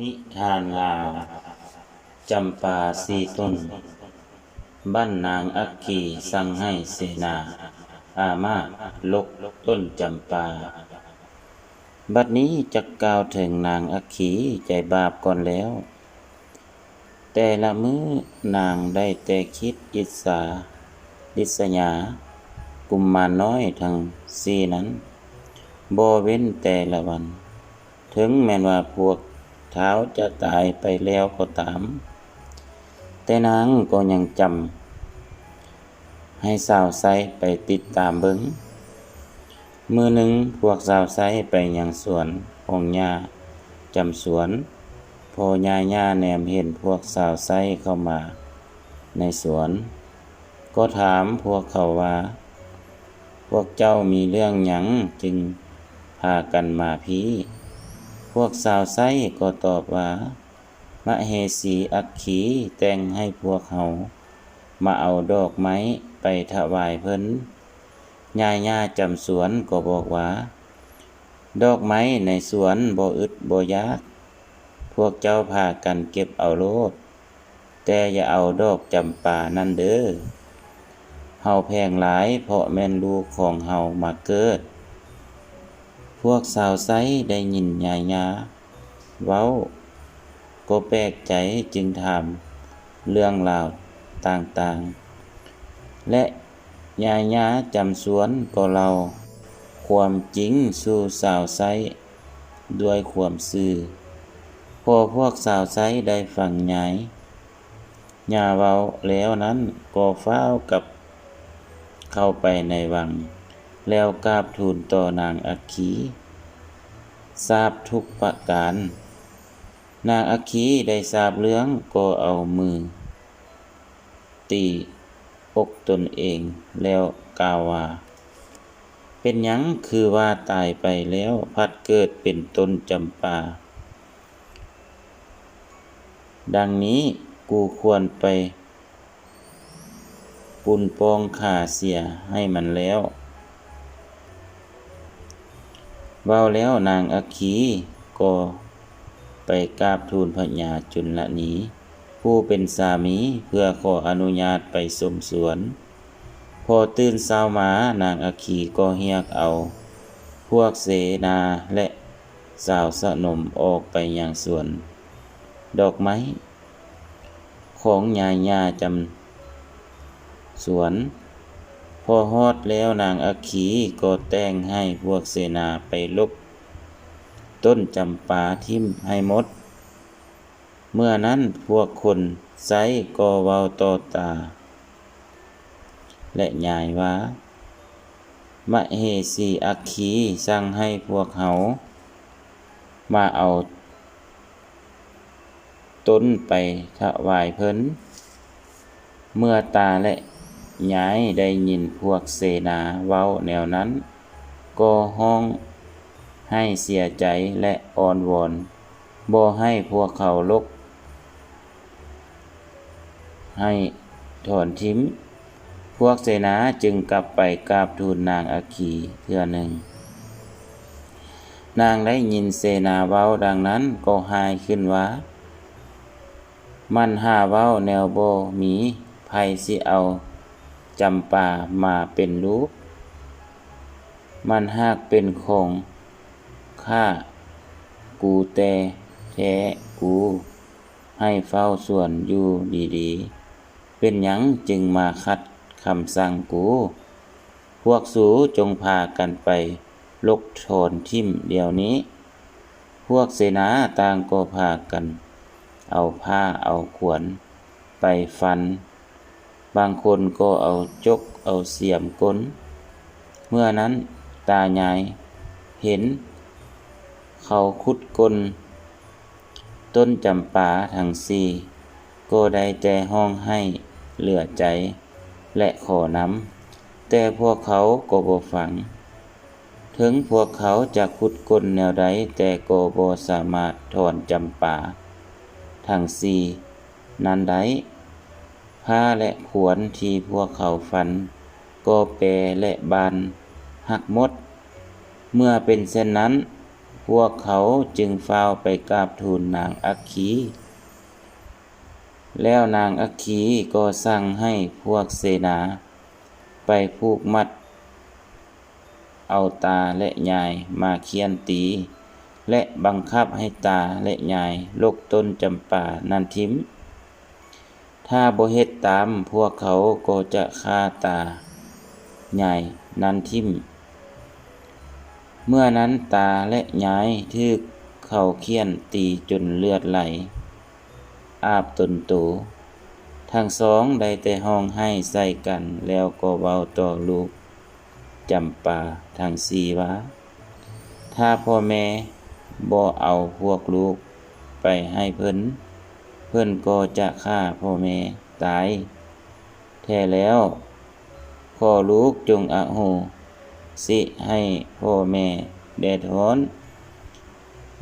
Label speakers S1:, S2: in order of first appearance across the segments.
S1: นิทานลาวจำปาสีต้น บ้านนางอักขีสั่งให้เสนา อามาลกต้นจำปา บัดนี้จะกล่าวถึงนางอักขีใจบาปก่อนแล้ว แต่ละมื้อนางได้แต่คิดอิจฉาดิษยา กุมมาน้อยทั้งสี่นั้นบ่เว้นแต่ละวัน ถึงแม้นว่าพวก เท้าจะตายไปแล้วก็ตาม แต่นางก็ยังจำให้สาวไซไปติดตามเบิงมือหนึ่งพวกสาวไซไปยังสวนของยาจำสวน พอยาย่าแนมเห็นพวกสาวไซเข้ามา ในสวน ก็ถามพวกเขาว่า พวกเจ้ามีเรื่องหยังจึงพากันมาพีพ วกสาวไซก็ตอบว่ามะเฮสีอักขีแต่งให้พวกเขา มาเอาดอกไม้ไปถวายเพิ่นยาย่าจำสวนก็บอกว่า ดอกไม้ในสวนบ่อึดบ่ยาก พวกเจ้าพากันเก็บเอาโลด แต่อย่าเอาดอกจำป่านั่นเด้อเฮาแพงหลายเพราะแม่นลูกของเฮามาเกิด วกสาวไซได้ยินยายาเว้า ก็แปลกใจจึงถาม เรื่องราวต่างๆ และยายาจำสวนก็เล่าความจริงสู่สาวไซด้วยความซื่อพอพวกสาวไซได้ฟังยายยาเว้าแล้วนั้นก็ฟ้าวกับเข้าไปในวัง แล้วกราบทูลต่อนางอัคคีทราบทุกประการ นางอัคคีได้ทราบเรื่องก็เอามือ ตีอกตนเองแล้วกล่าวว่า เป็นยังคือว่าตายไปแล้วพัดเกิดเป็นต้นจำปา ดังนี้กูควรไป ปุนปองขาเสียให้มันแล้ว เว้าแล้วนางอัคคีก็ไปกราบทูลพระญาจุลนีผู้เป็นสามีเพื่อขออนุญาตไปสมสวน พอตื่นเช้ามานางอัคคีก็เรียกเอา พวกเสนาและสาวสนมออกไปยังสวน ดอกไม้ ของยายาจำสวน พอฮอดแล้วนางอัคคีก็แต่งให้พวกเสนาไปลบ ต้นจำปาทิ่มให้หมด เมื่อนั้นพวกคนไซก็เว้าต่อตา และยายว่ามะเฮสีอัคคีสั่งให้พวกเขา มาเอาต้นไปถวายเพิ่น เมื่อตาและ ยายได้ยินพวกเสนาเว้าแนวนั้น ก็ห้องให้เสียใจและอ่อนวอนบ่ให้พวกเขาลก ให้ถอนทิ้มพวกเสนาจึงกลับไปกราบทูลนางอาคีเทื่อหนึ่ง นางได้ยินเสนาเว้าดังนั้นก็หายขึ้นว่า มันหาเว้าแนวโบมีไผสิเอา จำปามาเป็นลูกมันหากเป็นของข้ากูแต่แท้กู ให้เฝ้าส่วนอยู่ดีๆ เป็นหยังจึงมาคัดคำสั่งกู พวกสูจงพากันไป ลกโทนทิ่มเดี๋ยวนี้ พวกเสนาต่างก็พากัน เอาผ้าเอาขวน ไปฟัน บางคนก็เอาจกเอาเสียมก้น เมื่อนั้นตายายเห็น เขาคุดกลต้นจำปาทั้งสี่ก็ได้แต่ห้องให้เหลือใจ และขอน้ำแต่พวกเขาก็บ่ฟัง ถึงพวกเขาจะขุดกลแนวใดแต่ก็บ่สามารถถอนจำปาทั้งสี่นั้นได้ ผ้าและขวนที่พวกเขาฟัน ก็แปรและบานหักมด เมื่อเป็นเช่นนั้น พวกเขาจึงฟ้าวไปกราบทูลนางอัคคีแล้วนางอัคคีก็สั่งให้พวกเสนา ไปผูกมัด เอาตาและยายมาเคียนตี และบังคับให้ตาและยายลกต้นจำปานันทิม ถ้าโบเฮ็ดตามพวกเขาก็จะฆ่าตา ใหญ่นันทิม เมื่อนั้นตาและยายทึกเข้าเคียนตีจนเลือดไหล อาบตนโตทั้งสองได้แต่ห้องให้ใส่กันแล้วก็เว้าต่อลูกจำปาทั้งสี่ว่าถ้าพ่อแม่บ่เอาพวกลูกไปให้เพิ่น พิ่นก็จะฆ่าพ่อแม่ตาย แท้แล้วขอลูกจงอโหสิให้พ่อแม่แดดร้อน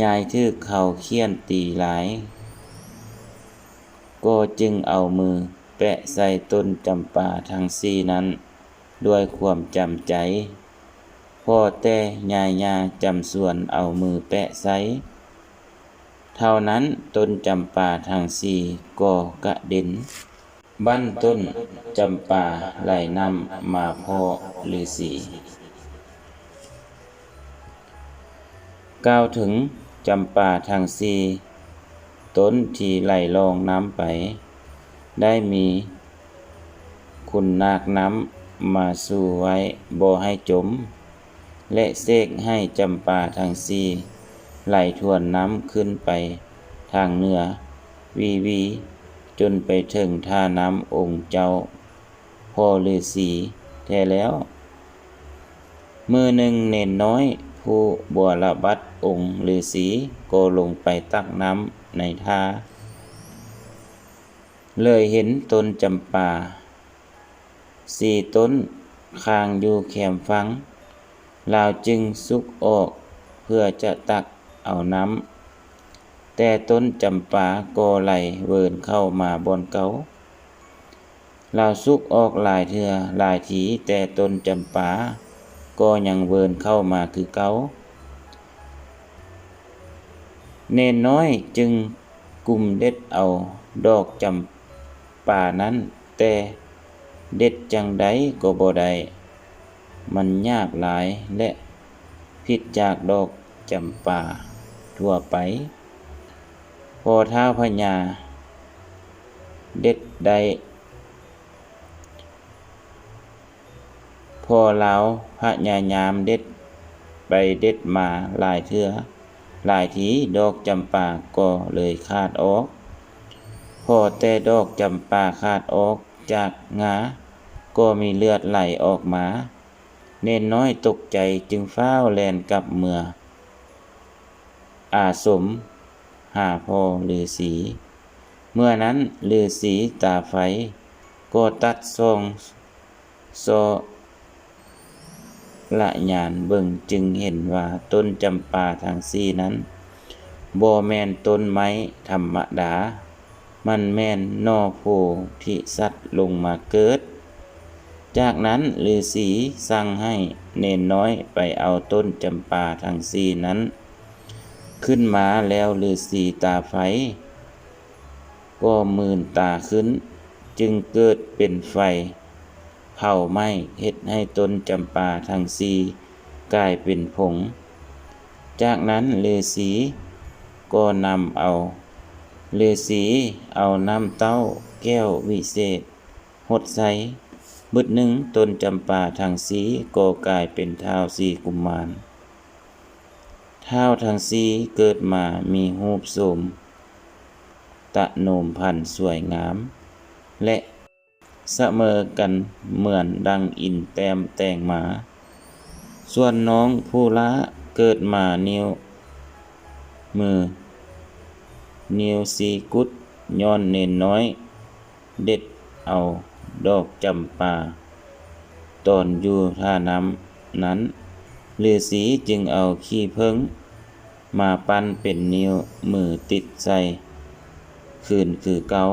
S1: ยายทึกเขาเคียนตีหลาย ก็จึงเอามือแปะใส่ต้นจำปาทั้งสี่นั้น ด้วยความจำใจ พ่อแต่ยายยาจำส่วนเอามือแปะใส่ เท่านั้นต้นจำปาทั้งสี่ก็กระเด็น บั้นต้นจำปาไหลนำมาพ่อฤาษีกล่าวถึงจำปาทางสีต้นที่ไหลลองน้ำไป ได้มีคุณนาคน้ำมาสู่ไว้บ่ให้จม และเสกให้จำปาทางสี ไหลทวนน้ำขึ้นไปทางเหนือ วีวี จนไปถึงท่าน้ำองค์เจ้า พ่อฤาษีแท้แล้ว มือหนึ่งเน่นน้อย ผู้บัวระบัดองค์ฤาษีก็ลงไปตักน้ำในท่า เลยเห็นต้นจำปาสี่ต้นคางอยู่แคมฟังลาวจึงสุกออกเพื่อจะตัก เอาน้ำแต่ต้นจำปาก็ไหลเวินเข้ามาบอนเกาลาวสุกออกหลายเถือหลายทีแต่ต้นจำปาก็ยังเวินเข้ามาคือเกาเนนน้อยจึงกลุ่มเด็ดเอาดอกจำป่านั้น แต่เด็ดจังใดก็บ่ได้มันยากหลายและผิดจากดอกจำป่า ทั่วไป พอท้าพญา เด็ดใด พอเลาพระยายามเด็ดไปเด็ดมาหลายเทือหลายทีดอกจำปาก็เลยขาดออก พอแต่ดอกจำปาขาดออกจากงา ก็มีเลือดไหลออกมา เน้นน้อยตกใจจึงฟ้าแลนกลับเมือ อาสม หาพอฤาษีเมื่อนั้นฤาษีตาไฟ ก็ตัดซองโซละญาณเบิ่งจึงเห็นว่าต้นจำปาทางซีนั้นบ่แมนต้นไม้ธรรมดา มันแมนนอโพธิสัตว์ลงมาเกิด จากนั้นฤาษีสั่งให้เนนน้อยไปเอาต้นจำปาทางซีนั้น ขึ้นมาแล้วฤาษีตาไฟ ก็มื่นตาขึ้น จึงเกิดเป็นไฟ เผาไหม้เฮ็ดให้ต้นจำปาทั้งสีกลายเป็นผง จากนั้นฤาษีก็นำเอาฤาษีเอาน้ำเต้าแก้ววิเศษ หดใส่บึดหนึ่งต้นจำปาทางสีก็กลายเป็นเท้าสีกุมาร ท้าทางสีเกิดมามีรูปสม ตะโนมพันสวยงาม และเสมอกันเหมือนดังอินแต้มแต่งหมา ส่วนน้องผู้ละเกิดมานิ้ว มือ นิ้วสีกุดย้อนเน้นน้อย เด็ดเอาดอกจำปา ตอนอยู่ท่าน้ำนั้น ฤาษีจึงเอาขี้เพิงมาปั้นเป็นนิ้วมือติดใส่คืนคือเกา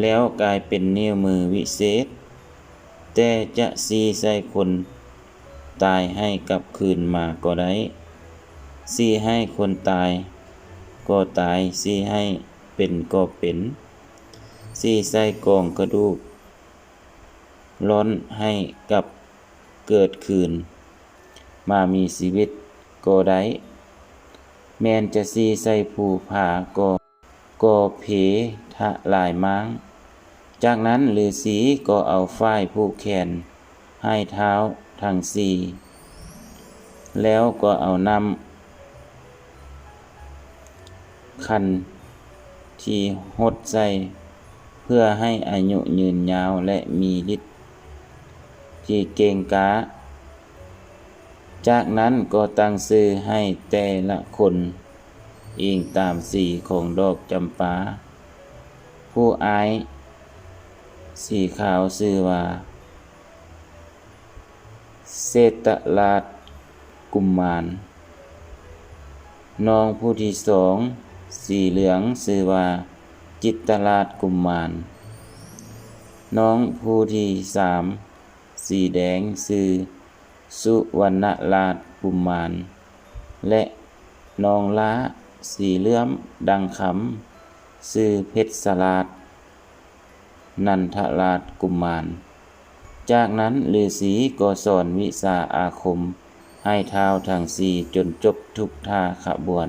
S1: แล้วกลายเป็นนิ้วมือวิเศษ แต่จะซีใส่คนตายให้กลับคืนมาก็ได้สี่ให้คนตาย ก็ตายสี่ให้เป็นก็เป็นสี่ใส่กองกระดูก ร้อนให้กับเกิดคืน มามีชีวิตก็ได้ แมนจะซีใส่ผูผาก็ก็เพทะลายม้าง จากนั้นฤาษีก็เอาฝ้ายผูกแขน ให้เท้าทั้งสี่ แล้วก็เอานำคันที่หดใส่เพื่อให้อายุยืนยาวและมีฤทธิ์ที่เก่งกา จากนั้นก็ตั้งชื่อให้แต่ละคนอิงตามสีของดอกจำปา ผู้อาย สีขาวชื่อว่าเศรษฐลาดกุมมารน้องผู้ที่สอง สีเหลืองชื่อว่า จิตตลาดกุมมารน้องผู้ที่สาม สีแดงชื่อ สุวรรณลาดกุมมาร และนองล้าสีเลื่อมดังคำซื่อเพชรสลาด นันทลาดกุมมาร จากนั้นฤาษีก็สอนวิสาอาคม ให้เท้าทั้งสี่จนจบทุกท่าขบวน